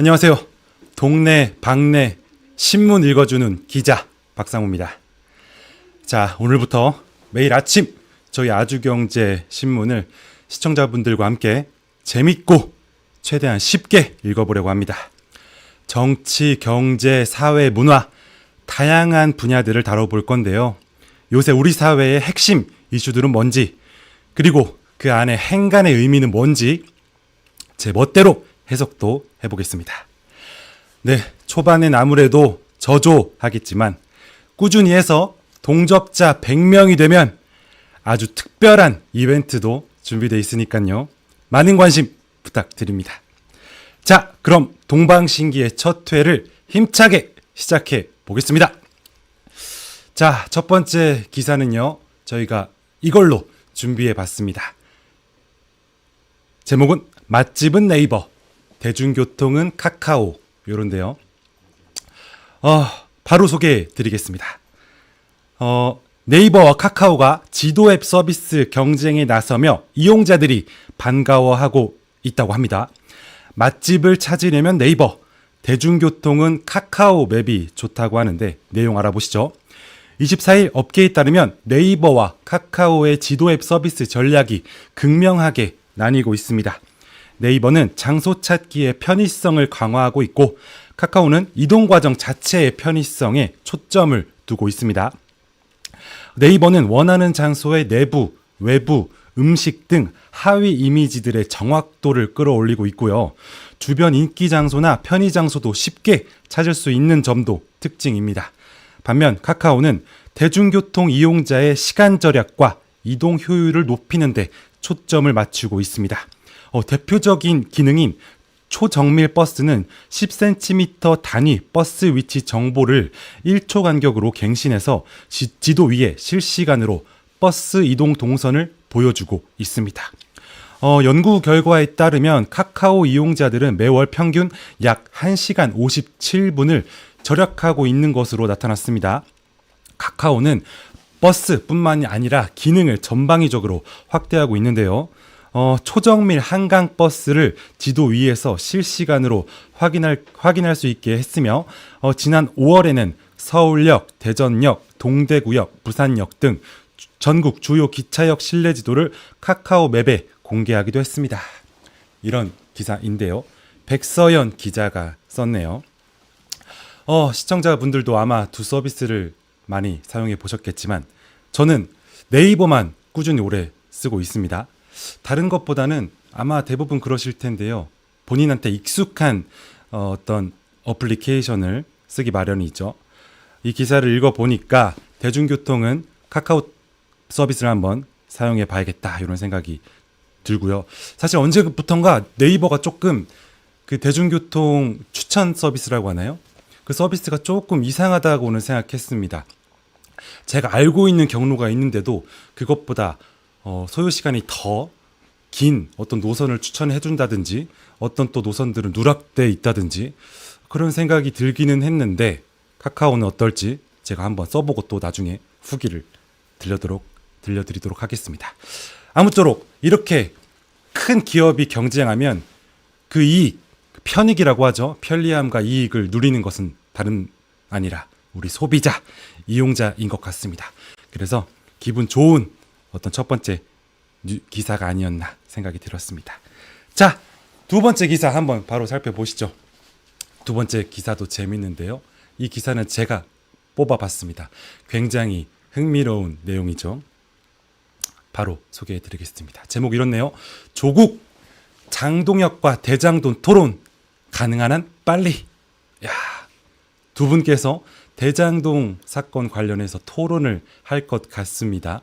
안녕하세요. 동네, 방네, 신문 읽어주는 기자 박상우입니다. 자, 오늘부터 매일 아침 저희 아주경제 신문을 시청자분들과 함께 재밌고 최대한 쉽게 읽어보려고 합니다. 정치, 경제, 사회, 문화, 다양한 분야들을 다뤄볼 건데요. 요새 우리 사회의 핵심 이슈들은 뭔지, 그리고 그 안에 행간의 의미는 뭔지 제 멋대로 해석도 해보겠습니다. 네, 초반엔 아무래도 저조하겠지만 꾸준히 해서 동접자 100명이 되면 아주 특별한 이벤트도 준비되어 있으니까요. 많은 관심 부탁드립니다. 자, 그럼 동방신기의 첫 회를 힘차게 시작해 보겠습니다. 자, 첫 번째 기사는요. 저희가 이걸로 준비해 봤습니다. 제목은 맛집은 네이버, 대중교통은 카카오 요런데요. 어, 바로 소개해 드리겠습니다. 어, 네이버와 카카오가 지도 앱 서비스 경쟁에 나서며 이용자들이 반가워하고 있다고 합니다. 맛집을 찾으려면 네이버, 대중교통은 카카오 맵이 좋다고 하는데 내용 알아보시죠. 24일 업계에 따르면 네이버와 카카오의 지도 앱 서비스 전략이 극명하게 나뉘고 있습니다. 네이버는 장소 찾기의 편의성을 강화하고 있고 카카오는 이동 과정 자체의 편의성에 초점을 두고 있습니다. 네이버는 원하는 장소의 내부, 외부, 음식 등 하위 이미지들의 정확도를 끌어올리고 있고요. 주변 인기 장소나 편의 장소도 쉽게 찾을 수 있는 점도 특징입니다. 반면 카카오는 대중교통 이용자의 시간 절약과 이동 효율을 높이는데 초점을 맞추고 있습니다. 어, 대표적인 기능인 초정밀 버스는 10cm 단위 버스 위치 정보를 1초 간격으로 갱신해서 지, 지도 위에 실시간으로 버스 이동 동선을 보여주고 있습니다. 어, 연구 결과에 따르면 카카오 이용자들은 매월 평균 약 1시간 57분을 절약하고 있는 것으로 나타났습니다. 카카오는 버스뿐만이 아니라 기능을 전방위적으로 확대하고 있는데요. 어, 초정밀 한강 버스를 지도 위에서 실시간으로 확인할, 확인할 수 있게 했으며, 어, 지난 5월에는 서울역, 대전역, 동대구역, 부산역 등 주- 전국 주요 기차역 실내 지도를 카카오 맵에 공개하기도 했습니다. 이런 기사인데요. 백서연 기자가 썼네요. 어, 시청자분들도 아마 두 서비스를 많이 사용해 보셨겠지만 저는 네이버만 꾸준히 오래 쓰고 있습니다. 다른 것보다는 아마 대부분 그러실 텐데요. 본인한테 익숙한 어, 어떤 어플리케이션을 쓰기 마련이죠. 이 기사를 읽어 보니까 대중교통은 카카오 서비스를 한번 사용해 봐야겠다 이런 생각이 들고요. 사실 언제부턴가 네이버가 조금 그 대중교통 추천 서비스라고 하나요? 그 서비스가 조금 이상하다고는 생각했습니다. 제가 알고 있는 경로가 있는데도 그것보다 어, 소요 시간이 더 긴 어떤 노선을 추천해 준다든지 어떤 또 노선들은 누락돼 있다든지 그런 생각이 들기는 했는데 카카오는 어떨지 제가 한번 써보고 또 나중에 후기를 들려도록 들려드리도록 하겠습니다. 아무쪼록 이렇게 큰 기업이 경쟁하면 그 이익, 그 편익이라고 하죠. 편리함과 이익을 누리는 것은 다른 아니라 우리 소비자, 이용자인 것 같습니다. 그래서 기분 좋은 어떤 첫 번째 뉴- 기사가 아니었나 생각이 들었습니다. 자, 두 번째 기사 한번 바로 살펴보시죠. 두 번째 기사도 재밌는데요. 이 기사는 제가 뽑아봤습니다. 굉장히 흥미로운 내용이죠. 바로 소개해 드리겠습니다. 제목 이렇네요. 조국 장동혁과 대장동 토론 가능한 한 빨리. 야, 두 분께서 대장동 사건 관련해서 토론을 할 것 같습니다.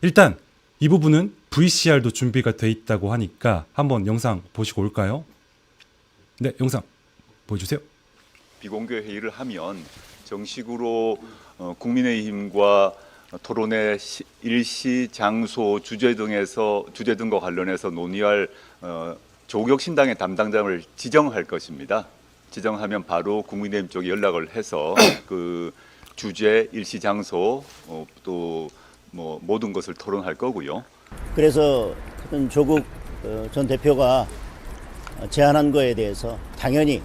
일단 이 부분은 VCR도 준비가 돼 있다고 하니까 한번 영상 보시고 올까요? 네, 영상 보여주세요. 비공개 회의를 하면 정식으로 어, 국민의힘과 토론회 시- 일시, 장소, 주제 등에서 주제 등과 관련해서 논의할 어, 조국 신당의 담당자를 지정할 것입니다. 지정하면 바로 국민의힘 쪽에 연락을 해서 그 주제, 일시, 장소 어, 또뭐 모든 것을 토론할 거고요. 그래서 조국 어, 전 대표가 제안한 거에 대해서 당연히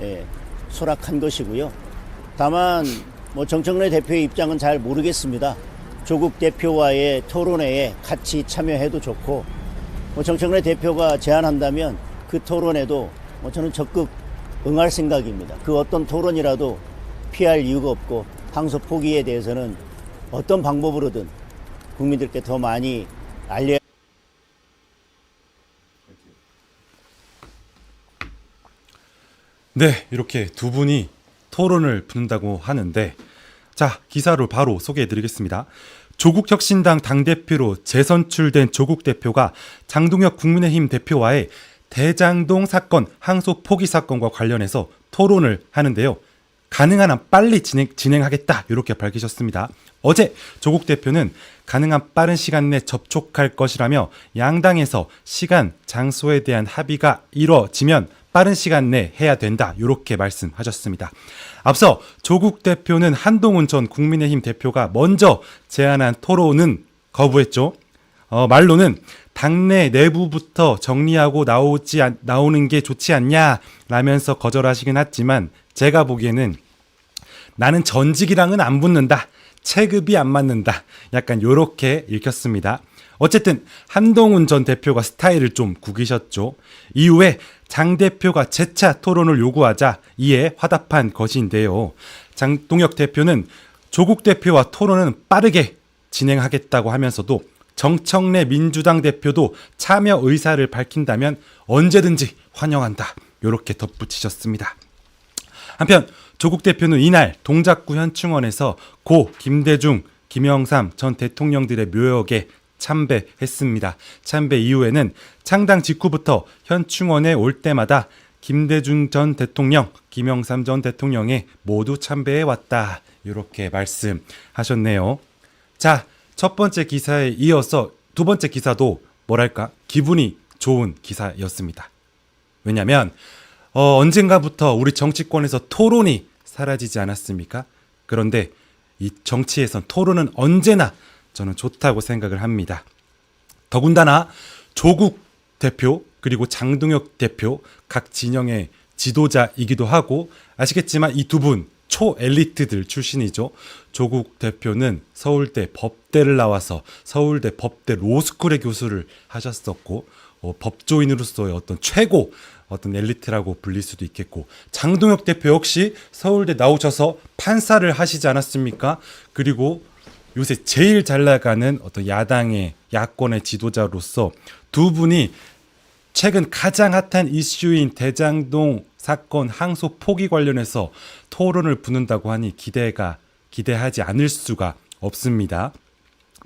예, 수락한 것이고요. 다만 뭐 정청래 대표의 입장은 잘 모르겠습니다. 조국 대표와의 토론회에 같이 참여해도 좋고 뭐 정청래 대표가 제안한다면 그 토론에도 뭐 저는 적극 응할 생각입니다. 그 어떤 토론이라도 피할 이유가 없고 항소 포기에 대해서는 어떤 방법으로든 국민들께 더 많이 알려. 네, 이렇게 두 분이 토론을 붙는다고 하는데 자, 기사로 바로 소개해 드리겠습니다. 조국 혁신당 당대표로 재선출된 조국 대표가 장동혁 국민의힘 대표와의 대장동 사건 항소 포기 사건과 관련해서 토론을 하는데요. 가능한 한 빨리 진행, 진행하겠다 이렇게 밝히셨습니다. 어제 조국 대표는 가능한 빠른 시간 내 접촉할 것이라며 양당에서 시간, 장소에 대한 합의가 이뤄지면 빠른 시간 내 해야 된다 이렇게 말씀하셨습니다. 앞서 조국 대표는 한동훈 전 국민의힘 대표가 먼저 제안한 토론은 거부했죠. 어, 말로는 당내 내부부터 정리하고 나오지 않- 나오는 게 좋지 않냐 라면서 거절하시긴 했지만 제가 보기에는 나는 전직이랑은 안 붙는다. 체급이 안 맞는다. 약간 요렇게 읽혔습니다. 어쨌든 한동훈 전 대표가 스타일을 좀 구기셨죠. 이후에 장 대표가 재차 토론을 요구하자 이에 화답한 것인데요. 장동혁 대표는 조국 대표와 토론은 빠르게 진행하겠다고 하면서도 정청래 민주당 대표도 참여 의사를 밝힌다면 언제든지 환영한다. 요렇게 덧붙이셨습니다. 한편 조국 대표는 이날 동작구 현충원에서 고 김대중, 김영삼 전 대통령들의 묘역에 참배했습니다. 참배 이후에는 창당 직후부터 현충원에 올 때마다 김대중 전 대통령, 김영삼 전 대통령에 모두 참배해 왔다. 이렇게 말씀하셨네요. 자, 첫 번째 기사에 이어서 두 번째 기사도 뭐랄까 기분이 좋은 기사였습니다. 왜냐하면 어, 언젠가부터 우리 정치권에서 토론이 사라지지 않았습니까? 그런데 이 정치에선 토론은 언제나 저는 좋다고 생각을 합니다. 더군다나 조국 대표 그리고 장동혁 대표 각 진영의 지도자이기도 하고 아시겠지만 이 두 분 초엘리트들 출신이죠. 조국 대표는 서울대 법대를 나와서 서울대 법대 로스쿨의 교수를 하셨었고 어, 법조인으로서의 어떤 최고 어떤 엘리트라고 불릴 수도 있겠고 장동혁 대표 역시 서울대 나오셔서 판사를 하시지 않았습니까? 그리고 요새 제일 잘 나가는 어떤 야당의 야권의 지도자로서 두 분이 최근 가장 핫한 이슈인 대장동 사건 항소 포기 관련해서 토론을 부는다고 하니 기대가 기대하지 않을 수가 없습니다.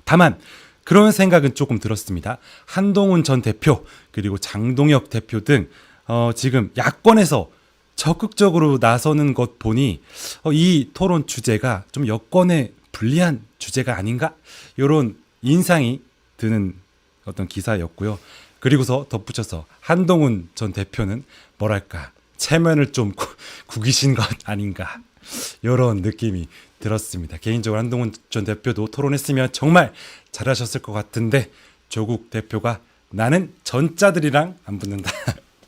다만 그런 생각은 조금 들었습니다. 한동훈 전 대표 그리고 장동혁 대표 등 어, 지금 야권에서 적극적으로 나서는 것 보니 어, 이 토론 주제가 좀 여권에 불리한 주제가 아닌가 이런 인상이 드는 어떤 기사였고요. 그리고서 덧붙여서 한동훈 전 대표는 뭐랄까 체면을 좀 구, 구기신 것 아닌가 이런 느낌이 들었습니다. 개인적으로 한동훈 전 대표도 토론했으면 정말 잘하셨을 것 같은데 조국 대표가 나는 전자들이랑 안 붙는다.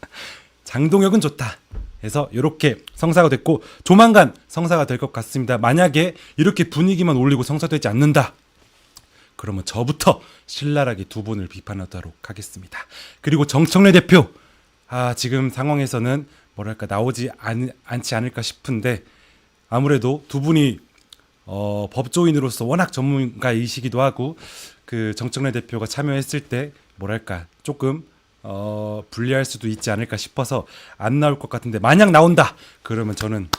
장동혁은 좋다. 해서 이렇게 성사가 됐고 조만간 성사가 될 것 같습니다. 만약에 이렇게 분위기만 올리고 성사되지 않는다. 그러면 저부터 신랄하게 두 분을 비판하도록 하겠습니다. 그리고 정청래 대표, 아 지금 상황에서는 뭐랄까 나오지 않, 않지 않을까 싶은데 아무래도 두 분이 어, 법조인으로서 워낙 전문가이시기도 하고 그 정청래 대표가 참여했을 때 뭐랄까 조금 어, 불리할 수도 있지 않을까 싶어서 안 나올 것 같은데 만약 나온다 그러면 저는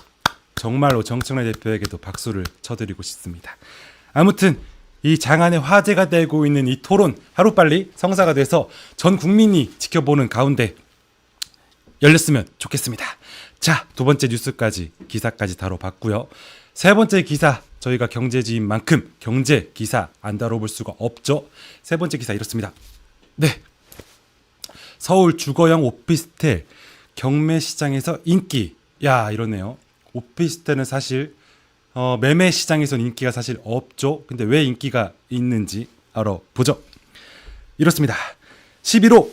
정말로 정청래 대표에게도 박수를 쳐드리고 싶습니다. 아무튼 이 장안의 화제가 되고 있는 이 토론 하루빨리 성사가 돼서 전 국민이 지켜보는 가운데 열렸으면 좋겠습니다. 자, 두 번째 뉴스까지 기사까지 다뤄봤고요. 세 번째 기사 저희가 경제지인 만큼 경제 기사 안 다뤄볼 수가 없죠. 세 번째 기사 이렇습니다. 네, 서울 주거형 오피스텔 경매 시장에서 인기. 야 이러네요. 오피스텔은 사실 어, 매매 시장에서는 인기가 사실 없죠. 근데 왜 인기가 있는지 알아보죠. 이렇습니다. 11호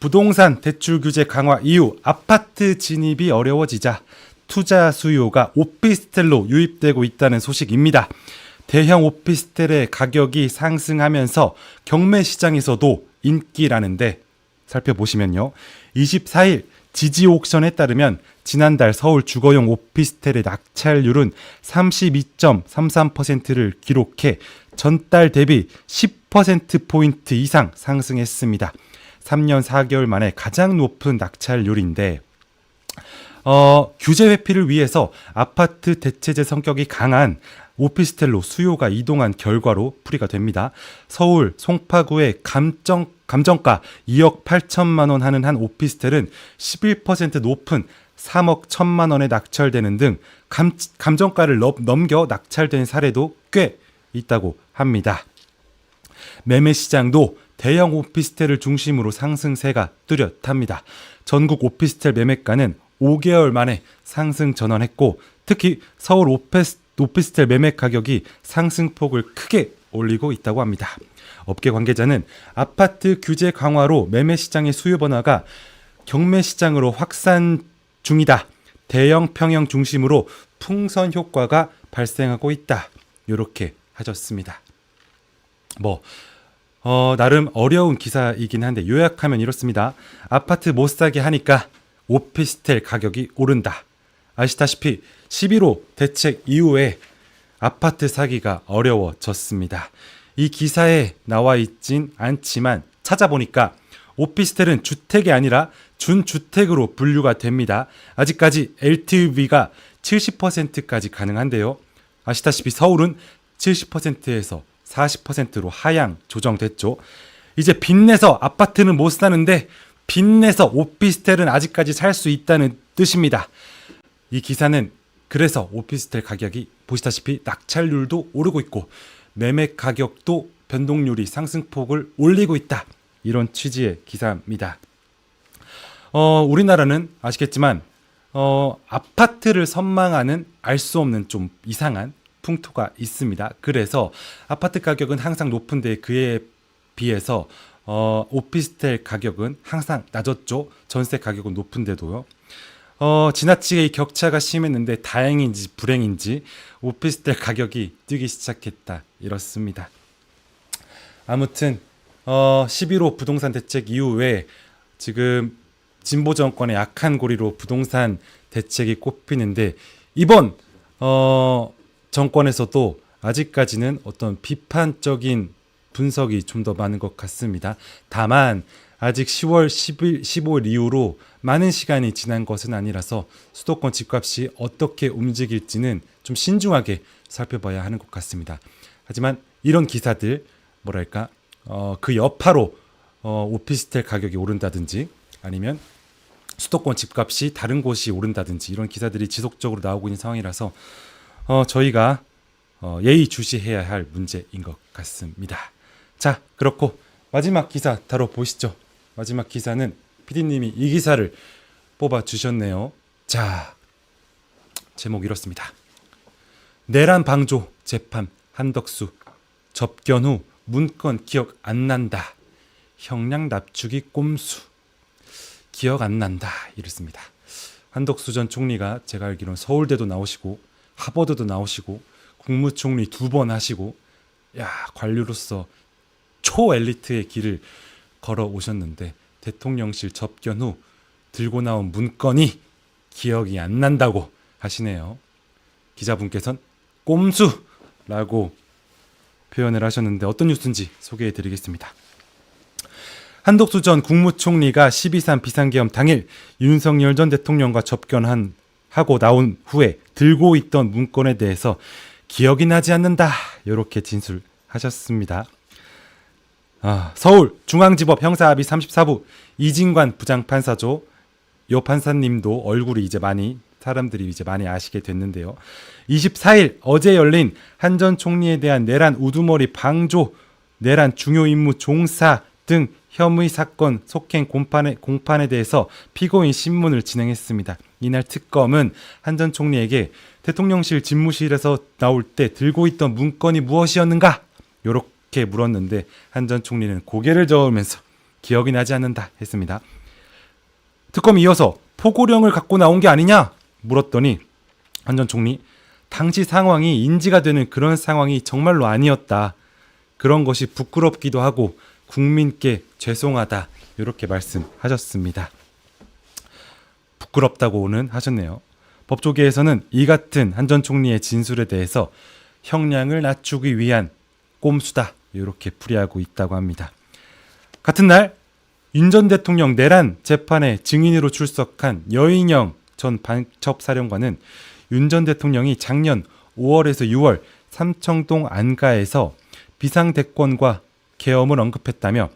부동산 대출 규제 강화 이후 아파트 진입이 어려워지자 투자 수요가 오피스텔로 유입되고 있다는 소식입니다. 대형 오피스텔의 가격이 상승하면서 경매 시장에서도 인기라는데 살펴보시면요. 24일 지지 옥션에 따르면 지난달 서울 주거용 오피스텔의 낙찰률은 32.33%를 기록해 전달 대비 10%포인트 이상 상승했습니다. 3년 4개월 만에 가장 높은 낙찰률인데 어, 규제 회피를 위해서 아파트 대체제 성격이 강한 오피스텔로 수요가 이동한 결과로 풀이가 됩니다. 서울 송파구의 감정, 감정가 2억 8천만 원 하는 한 오피스텔은 11% 높은 3억 1천만 원에 낙찰되는 등 감, 감정가를 넘- 넘겨 낙찰된 사례도 꽤 있다고 합니다. 매매 시장도 대형 오피스텔을 중심으로 상승세가 뚜렷합니다. 전국 오피스텔 매매가는 5개월 만에 상승 전환했고 특히 서울 오피스, 오피스텔 매매 가격이 상승폭을 크게 올리고 있다고 합니다. 업계 관계자는 아파트 규제 강화로 매매 시장의 수요 변화가 경매 시장으로 확산 중이다. 대형 평형 중심으로 풍선 효과가 발생하고 있다. 이렇게 하셨습니다. 뭐 어, 나름 어려운 기사이긴 한데 요약하면 이렇습니다. 아파트 못 사게 하니까 오피스텔 가격이 오른다. 아시다시피 11호 대책 이후에 아파트 사기가 어려워졌습니다. 이 기사에 나와 있진 않지만 찾아보니까 오피스텔은 주택이 아니라 준주택으로 분류가 됩니다. 아직까지 LTV가 70%까지 가능한데요. 아시다시피 서울은 70%에서 40%로 하향 조정됐죠. 이제 빚내서 아파트는 못 사는데 빚내서 오피스텔은 아직까지 살 수 있다는 뜻입니다. 이 기사는 그래서 오피스텔 가격이 보시다시피 낙찰률도 오르고 있고 매매 가격도 변동률이 상승폭을 올리고 있다. 이런 취지의 기사입니다. 어, 우리나라는 아시겠지만 어, 아파트를 선망하는 알 수 없는 좀 이상한 풍토가 있습니다. 그래서 아파트 가격은 항상 높은데 그에 비해서 어, 오피스텔 가격은 항상 낮았죠. 전세 가격은 높은데도요. 어, 지나치게 이 격차가 심했는데 다행인지 불행인지 오피스텔 가격이 뛰기 시작했다. 이렇습니다. 아무튼 어, 11호 부동산 대책 이후에 지금 진보 정권의 약한 고리로 부동산 대책이 꼽히는데 이번 어, 정권에서도 아직까지는 어떤 비판적인 분석이 좀 더 많은 것 같습니다. 다만 아직 10월 10일, 15일 이후로 많은 시간이 지난 것은 아니라서 수도권 집값이 어떻게 움직일지는 좀 신중하게 살펴봐야 하는 것 같습니다. 하지만 이런 기사들 뭐랄까 어, 그 여파로 어, 오피스텔 가격이 오른다든지 아니면 수도권 집값이 다른 곳이 오른다든지 이런 기사들이 지속적으로 나오고 있는 상황이라서 어, 저희가 어, 예의 주시해야 할 문제인 것 같습니다. 자, 그렇고 마지막 기사 다뤄보시죠. 마지막 기사는 피디님이 이 기사를 뽑아 주셨네요. 자, 제목 이렇습니다. 내란 방조 재판 한덕수 접견 후 문건 기억 안 난다. 형량 납축이 꼼수. 기억 안 난다. 이랬습니다. 한덕수 전 총리가 제가 알기로는 서울대도 나오시고 하버드도 나오시고 국무총리 두 번 하시고 야 관료로서 초엘리트의 길을 걸어 오셨는데 대통령실 접견 후 들고 나온 문건이 기억이 안 난다고 하시네요. 기자분께서는 꼼수라고 표현을 하셨는데 어떤 뉴스인지 소개해 드리겠습니다. 한덕수 전 국무총리가 12.3 비상계엄 당일 윤석열 전 대통령과 접견한 하고 나온 후에 들고 있던 문건에 대해서 기억이 나지 않는다 이렇게 진술하셨습니다. 아, 서울 중앙지법 형사합의 34부 이진관 부장판사죠. 요 판사님도 얼굴이 이제 많이 사람들이 이제 많이 아시게 됐는데요. 24일 어제 열린 한 전 총리에 대한 내란 우두머리 방조, 내란 중요 임무 종사 등 혐의 사건 속행 공판에, 공판에 대해서 피고인 신문을 진행했습니다. 이날 특검은 한 전 총리에게 대통령실 집무실에서 나올 때 들고 있던 문건이 무엇이었는가? 요렇게 물었는데 한 전 총리는 고개를 저으면서 기억이 나지 않는다 했습니다. 특검이 이어서 포고령을 갖고 나온 게 아니냐 물었더니 한 전 총리 당시 상황이 인지가 되는 그런 상황이 정말로 아니었다. 그런 것이 부끄럽기도 하고 국민께 죄송하다. 이렇게 말씀하셨습니다. 부끄럽다고는 하셨네요. 법조계에서는 이 같은 한 전 총리의 진술에 대해서 형량을 낮추기 위한 꼼수다. 이렇게 풀이하고 있다고 합니다. 같은 날 윤 전 대통령 내란 재판에 증인으로 출석한 여인영 전 반첩사령관은 윤 전 대통령이 작년 5월에서 6월 삼청동 안가에서 비상대권과 계엄을 언급했다며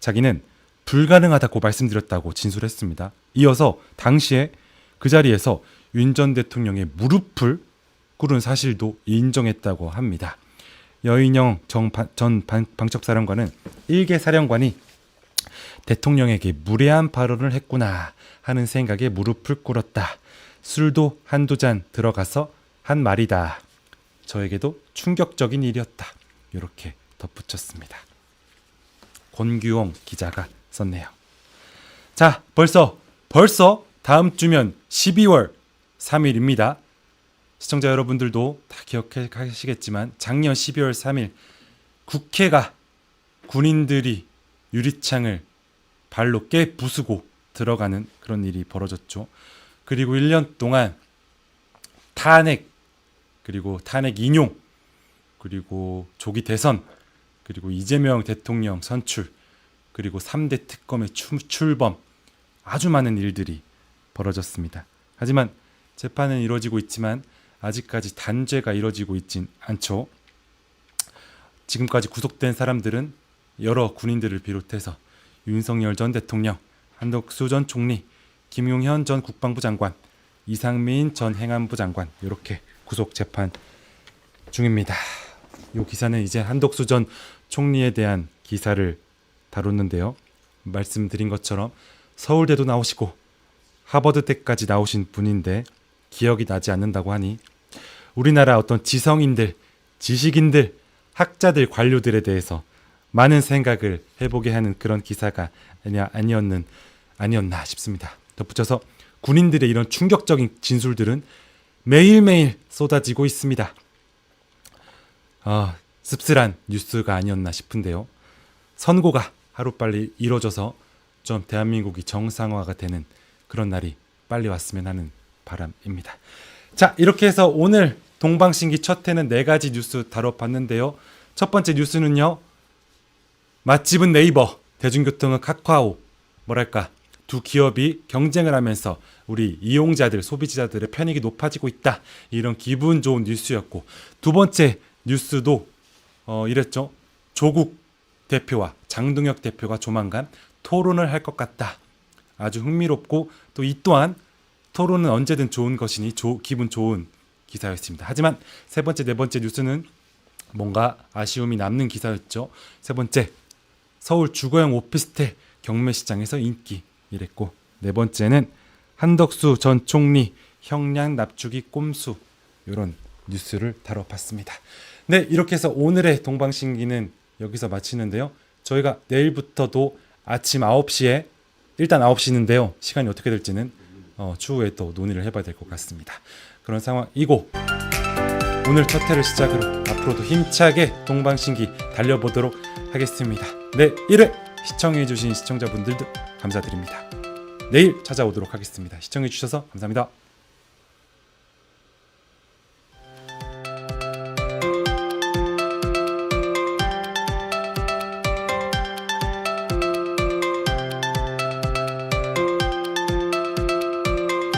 자기는 불가능하다고 말씀드렸다고 진술했습니다. 이어서 당시에 그 자리에서 윤 전 대통령의 무릎을 꿇은 사실도 인정했다고 합니다. 여인영 전 반- 방첩사령관은 일개 사령관이 대통령에게 무례한 발언을 했구나 하는 생각에 무릎을 꿇었다. 술도 한두 잔 들어가서 한 말이다. 저에게도 충격적인 일이었다. 이렇게 덧붙였습니다. 권규홍 기자가 썼네요. 자, 벌써 벌써 다음 주면 12월 3일입니다. 시청자 여러분들도 다 기억하시겠지만 작년 12월 3일 국회가 군인들이 유리창을 발로 깨 부수고 들어가는 그런 일이 벌어졌죠. 그리고 1년 동안 탄핵 그리고 탄핵 인용 그리고 조기 대선 그리고 이재명 대통령 선출 그리고 3대 특검의 추- 출범 아주 많은 일들이 벌어졌습니다. 하지만 재판은 이루어지고 있지만 아직까지 단죄가 이루어지고 있진 않죠. 지금까지 구속된 사람들은 여러 군인들을 비롯해서 윤석열 전 대통령, 한덕수 전 총리, 김용현 전 국방부 장관, 이상민 전 행안부 장관 이렇게 구속 재판 중입니다. 이 기사는 이제 한덕수 전 총리에 대한 기사를 다뤘는데요. 말씀드린 것처럼 서울대도 나오시고 하버드대까지 나오신 분인데 기억이 나지 않는다고 하니 우리나라 어떤 지성인들, 지식인들, 학자들, 관료들에 대해서 많은 생각을 해보게 하는 그런 기사가 아니, 아니었는 아니었나 싶습니다. 덧붙여서 군인들의 이런 충격적인 진술들은 매일매일 쏟아지고 있습니다. 아, 씁쓸한 뉴스가 아니었나 싶은데요. 선고가 하루빨리 이루어져서 좀 대한민국이 정상화가 되는 그런 날이 빨리 왔으면 하는 바람입니다. 자, 이렇게 해서 오늘 동방신기 첫 회는 네 가지 뉴스 다뤄봤는데요. 첫 번째 뉴스는요. 맛집은 네이버, 대중교통은 카카오. 뭐랄까 두 기업이 경쟁을 하면서 우리 이용자들, 소비자들의 편익이 높아지고 있다. 이런 기분 좋은 뉴스였고 두 번째 뉴스도 어, 이랬죠. 조국 대표와 장동혁 대표가 조만간 토론을 할 것 같다. 아주 흥미롭고 또 이 또한 토론은 언제든 좋은 것이니 조- 기분 좋은 기사였습니다. 하지만 세 번째, 네 번째 뉴스는 뭔가 아쉬움이 남는 기사였죠. 세 번째, 서울 주거용 오피스텔 경매 시장에서 인기 이랬고 네 번째는 한덕수 전 총리 형량 납축이 꼼수 이런 뉴스를 다뤄봤습니다. 네 이렇게 해서 오늘의 동방신기는 여기서 마치는데요. 저희가 내일부터도 아침 9시에 일단 9시인데요. 시간이 어떻게 될지는 어, 추후에 또 논의를 해봐야 될 것 같습니다. 그런 상황이고 오늘 첫 회를 시작으로 앞으로도 힘차게 동방신기 달려보도록 하겠습니다. 네, 1회 시청해주신 시청자분들도 감사드립니다. 내일 찾아오도록 하겠습니다. 시청해주셔서 감사합니다.